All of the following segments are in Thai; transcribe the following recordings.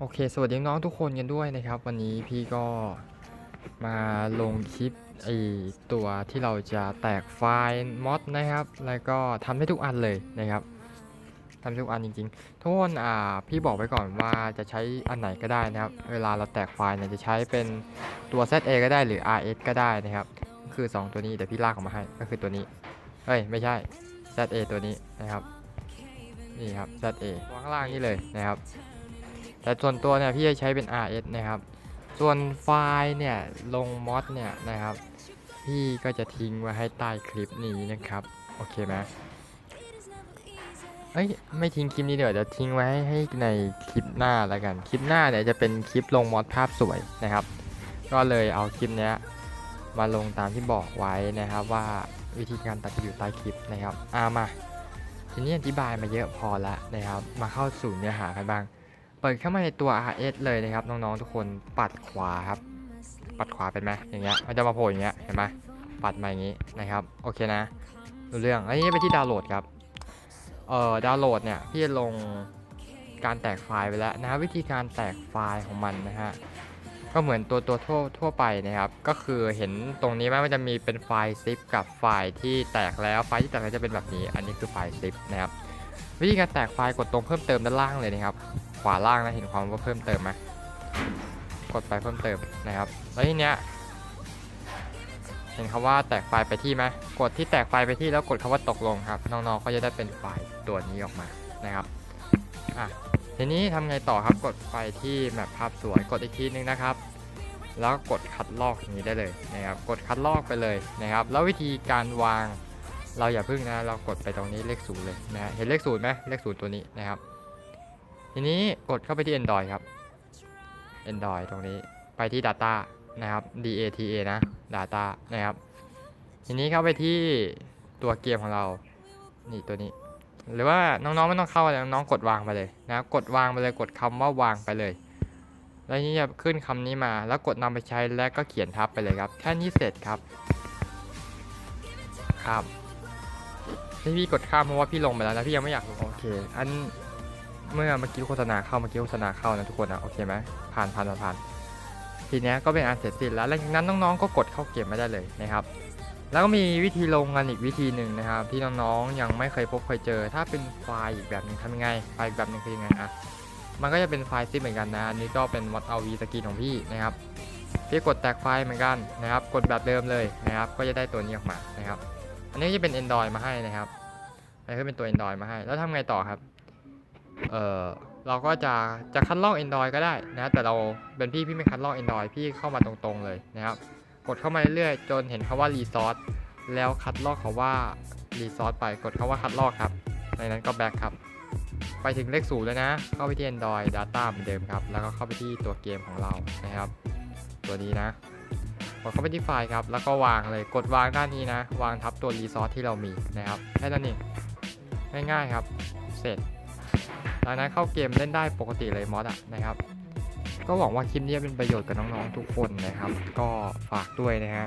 โอเค สวัสดีน้องทุกคนกันด้วยนะครับ วันนี้พี่ก็มาลงคลิปไอตัวที่เราจะแตกไฟล์มอดนะครับ แล้วก็ทำได้ทุกอันเลยนะครับทำได้ทุกอันจริงๆทุกคนอ่าพี่บอกไว้ก่อนว่าจะใช้อันไหนก็ได้นะครับ เวลาเราแตกไฟล์เนี่ยจะใช้เป็นตัว ZA ก็ได้หรือ RS ก็ได้นะครับก็คือ 2 ตัวนี้เดี๋ยวพี่ลากออกมาให้ก็คือตัวนี้เฮ้ยไม่ใช่ ZA ตัวนี้นะครับนี่ครับ ZA ตัวข้างล่างนี่เลยนะครับ แต่ส่วนตัวเนี่ยพี่จะใช้เป็น RS นะครับ ส่วนไฟล์เนี่ยลงมอดเนี่ยนะครับ พี่ก็จะทิ้งไว้ให้ใต้คลิปนี้นะครับ โอเคไหมเอ้ยไม่ทิ้งคลิปนี้เดี๋ยวจะทิ้งไว้ให้ในคลิปหน้าแล้วกัน คลิปหน้าเนี่ยจะเป็นคลิปลงมอดภาพสวยนะครับ ก็เลยเอาคลิปเนี้ยมาลงตามที่บอกไว้นะครับว่าวิธีการตัดจะอยู่ใต้คลิปนะครับอามาทีนี้อธิบายมาเยอะพอละนะครับ มาเข้าสู่เนื้อหากันบ้าง เปิดเข้ามาในตัว RS เลยนะครับน้องๆทุกคนปัดขวาครับ ปัดขวาเป็นไหมอย่างเงี้ยมันจะมาโผล่อย่างเงี้ยเห็นไหมปัดมาอย่างงี้นะครับโอเคนะรู้เรื่องอันนี้ไปที่ดาวน์โหลดครับเอ่อดาวน์โหลดเนี่ยพี่จะลงการแตกไฟล์ไปแล้วนะฮะวิธีการแตกไฟล์ของมันนะฮะก็เหมือนตัวตัวทั่วทั่วไปนะครับ ก็คือเห็นตรงนี้ไหมมันจะมีเป็นไฟล์ซิปกับไฟล์ที่แตกแล้วไฟล์ที่แตกแล้วจะเป็นแบบนี้ อันนี้คือไฟล์ซิปนะครับ วิธีการแตกไฟล์กดตรงเพิ่มเติมด้านล่างเลยนะครับ ขวาล่างนะเห็นความว่าเพิ่มเติมไหมกดไปเพิ่มเติมนะครับ แล้วทีเนี้ยเห็นคำว่าแตกไฟล์ไปที่ไหมกดที่แตกไฟล์ไปที่แล้วกดคำว่าตกลงครับ น้องๆก็จะได้เป็นไฟล์ตัวนี้ออกมานะครับอะทีนี้ทำไงต่อครับกดไปที่แมปภาพสวยกดอีกทีนึงนะครับ แล้วกดคัดลอกอย่างนี้ได้เลยนะครับ กดคัดลอกไปเลยนะครับ แล้ววิธีการวาง เราอย่าพึ่งนะเรากดไปตรงนี้เลขศูนย์เลยนะฮะเห็นเลขศูนย์ไหมเลขศูนย์ตัวนี้นะครับ ทีนี้กดเข้าไปที่ Android ครับ Android ตรงนี้ไปที่ Data นะครับ DATA นะ Data นะครับ ทีนี้เข้าไปที่ตัวเกมของเรา นี่ตัวนี้ หรือว่าน้องๆไม่ต้องเข้าอะไรน้องๆกดวางไปเลยนะครับกดวางไปเลยกดคำว่าวางไปเลยแล้วนี่จะขึ้นคำนี้มา แล้วกดนำไปใช้แล้วก็เขียนทับไปเลยครับ แค่นี้เสร็จครับ ครับ ที่พี่กดข้ามเพราะว่าพี่ลงไปแล้วนะพี่ยังไม่อยากลงโอเค อันเมื่อเมื่อกี้โฆษณาเข้าเมื่อกี้โฆษณาเข้านะทุกคนนะโอเคไหมผ่านผ่านผ่านผ่านทีเนี้ยก็เป็นอันเสร็จสิ้นแล้วหลังจากนั้นน้องๆก็กดเข้าเกมไม่ได้เลยนะครับ แล้วก็มีวิธีลงกันอีกวิธีหนึ่งนะครับ ที่น้องๆยังไม่เคยพบเคยเจอ ถ้าเป็นไฟล์อีกแบบหนึ่งทำยังไงไฟล์อีกแบบหนึ่งคือยังไงอะมันก็จะเป็นไฟล์ซิปเหมือนกันนะอันนี้ก็เป็นมอดเอาวีสกินของพี่นะครับพี่กดแตกไฟล์เหมือนกันนะครับ กดแบบเดิมเลยนะครับ ก็จะได้ตัวนี้ออกมานะครับ อันนี้จะเป็น Android มาให้นะครับอันนี้ก็เป็นตัว Android มาให้ แล้วทำไงต่อครับ เออเราก็จะจะคัดลอก Android ก็ได้นะ แต่เราเป็นพี่พี่ไม่คัดลอก Android พี่เข้ามาตรงๆเลยนะครับ กดเข้ามาเรื่อยๆ จนเห็นคำว่า Resource แล้วคัดลอกคำว่า Resource ไป กดคำว่าคัดลอกครับ ในนั้นก็ back ครับ ไปถึงเลขศูนย์เลยนะ เข้าไปที่ Android Data เหมือนเดิมครับ แล้วก็เข้าไปที่ตัวเกมของเรานะครับ ตัวนี้นะ ดเข้าไปที่ไฟล์ครับ แล้วก็วางเลย กดวางด้านนี้นะ วางทับตัวรีซอสที่เรามีนะครับ แค่นั้นเอง ง่ายๆครับ เสร็จจากนั้นเข้าเกมเล่นได้ปกติเลยมอสอะนะครับ ก็หวังว่าคลิปนี้เป็นประโยชน์กับน้องๆทุกคนนะครับ ก็ฝากด้วยนะฮะ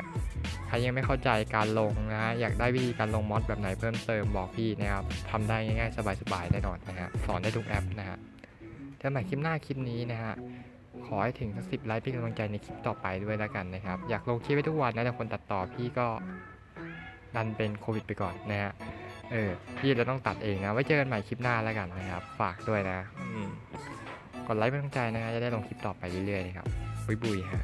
ใครยังไม่เข้าใจการลงนะฮะ อยากได้วิธีการลงมอสแบบไหนเพิ่มเติมบอกพี่นะครับทำได้ง่ายๆสบายๆแน่นอนนะฮะ สอนได้ทุกแอปนะฮะเจอกันใหม่คลิปหน้าคลิปนี้นะฮะ ขอให้ถึงสักสิบไลค์เป็นกำลังใจในคลิปต่อไปด้วยแล้วกันนะครับ อยากลงคลิปไว้ทุกวันนะแต่คนตัดต่อพี่ก็ดันเป็นโควิดไปก่อนนะฮะเออพี่จะต้องตัดเองนะไว้เจอกันใหม่คลิปหน้าแล้วกันนะครับ ฝากด้วยนะกดไลค์เป็นกำลังใจนะฮะจะได้ลงคลิปต่อไปเรื่อยๆนะครับบุยบุยๆฮะ